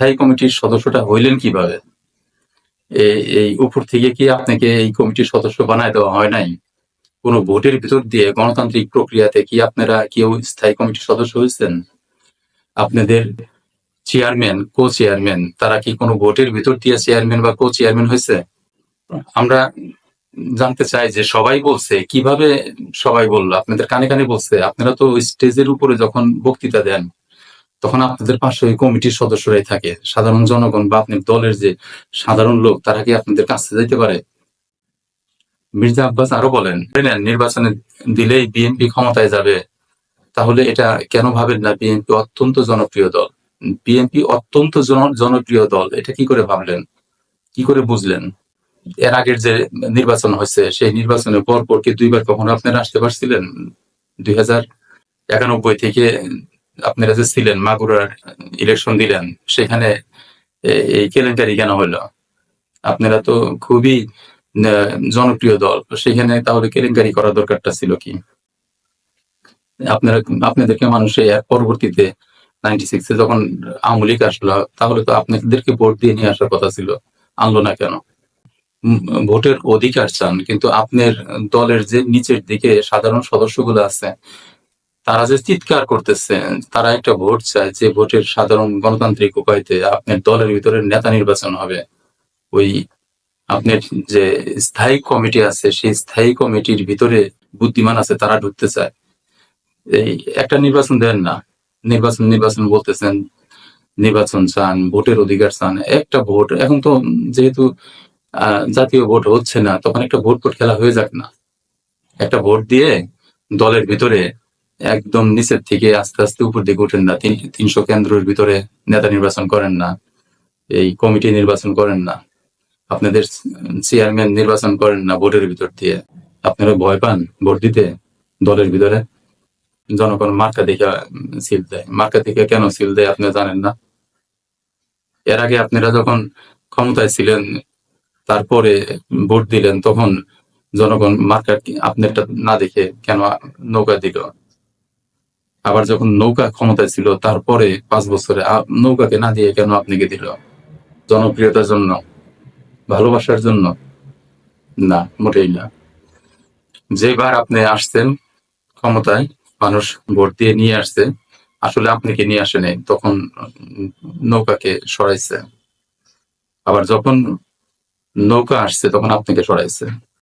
স্থায়ী কমিটির সদস্যটা হইলেন কীভাবে? এই উপর থেকে কি আপনাকে এই কমিটির সদস্য বানায় দেওয়া হয় নাই? কোনো ভোটের ভিতর দিয়ে গণতান্ত্রিক প্রক্রিয়াতে কি আপনারা কেউ স্থায়ী কমিটির সদস্য হয়েছেন? আপনাদের চেয়ারম্যান কো চেয়ারম্যান তারা কি কোনো ভোটের ভিতর দিয়ে চেয়ারম্যান বা কো চেয়ারম্যান হয়েছে? আমরা জানতে চাই যে সবাই বলছে, কীভাবে সবাই বলল? আপনাদের কানে কানে বলছে। আপনারা তো স্টেজের উপরে যখন বক্তৃতা দেন তখন আপনাদের পাশে ওই কমিটির সদস্যরাই থাকে। সাধারণ জনগণ বা আপনার দলের যে সাধারণ লোক, তারা কি আপনাদের কাছে যাইতে পারে? মির্জা আব্বাস আরও বলেন নির্বাচনে দিলেই বিএনপি ক্ষমতায় যাবে। তাহলে এটা কেন ভাবেন না? বিএনপি অত্যন্ত জনপ্রিয় দল। বিএনপি অত্যন্ত জন- জনপ্রিয় দল। এটা কি করে ভাবলেন? কি করে বুঝলেন? এর আগের যে নির্বাচন হয়েছে, সেই নির্বাচনের পর পর কি দুইবার কখনো আপনারা আসতে পারছিলেন? দুই হাজার একানব্বই থেকে আপনারা যে ছিলেন, মাগুরার ইলেকশন দিলেন, সেখানে এই কেলেঙ্কারি কেন হলো আপনারা তো খুবই জনপ্রিয় দল সেখানে তাহলে কেলেঙ্কারি করার দরকারটা ছিল কি? আপনারা, আপনাদেরকে মানুষে পরবর্তীতে নাইনটি সিক্সে যখন আওয়ামী লীগ আসলো, তাহলে তো আপনাদেরকে ভোট দিয়ে নিয়ে আসার কথা ছিল, আনলো না কেন? ভোটের অধিকার চান, কিন্তু আপনার দলের যে নিচের দিকে সাধারণ সদস্যগুলো আছে তারা যে চিৎকার করতেছে তারা একটা ভোট চায় যে ভোটের সাধারণ গণতান্ত্রিক উপায়তে আপনার দলের ভিতরে নেতা নির্বাচন হবে। ওই আপনার যে স্থায়ী কমিটি আছে, সেই স্থায়ী কমিটির ভিতরে বুদ্ধিমান আছে, তারা ঢুকতে চায়। এই একটা নির্বাচন দেন না। নির্বাচন নির্বাচন বলতেছেন, নির্বাচন চান, ভোটের অধিকার চান, একটা ভোট। এখন তো যেহেতু জাতীয় ভোট হচ্ছে না, তখন একটা ভোট ভোট খেলা হয়ে যাক না। একটা ভোট দিয়ে দলের ভিতরে একদম নিচের থেকে আস্তে আস্তে উপর দিকে উঠেন না। তিন তিনশো কেন্দ্রের ভিতরে নেতা নির্বাচন করেন না, এই কমিটি নির্বাচন করেন না, আপনাদের চেয়ারম্যান নির্বাচন করেন না ভোটের ভিতর দিয়ে। আপনারা ভয় পান ভোট দিতে? দলের ভিতরে? জনগণ মার্কা দেখে সিল দেয়। মার্কা দেখে কেন সিল দেয় আপনি জানেন না? এর আগে আপনারা যখন ক্ষমতায় ছিলেন, তারপরে ভোট দিলেন, তখন জনগণ মার্কা আপনারটা না দেখে কেন নৌকা দিল? আবার যখন নৌকা ক্ষমতায় ছিল, তারপরে পাঁচ বছরে নৌকাকে না দিয়ে কেন আপনাকে দিল? জনপ্রিয়তার জন্য? ভালোবাসার জন্য? না, মোটেই না। যেবার আপনি আসছেন ক্ষমতায়, মানুষ ভোট দিয়ে নিয়ে আসছে, আসলে আপনাকে নিয়ে আসেনি তখন নৌকাকে সরাইছে। আবার যখন নৌকা আসছে, তখন আপনাকে সরাইছে।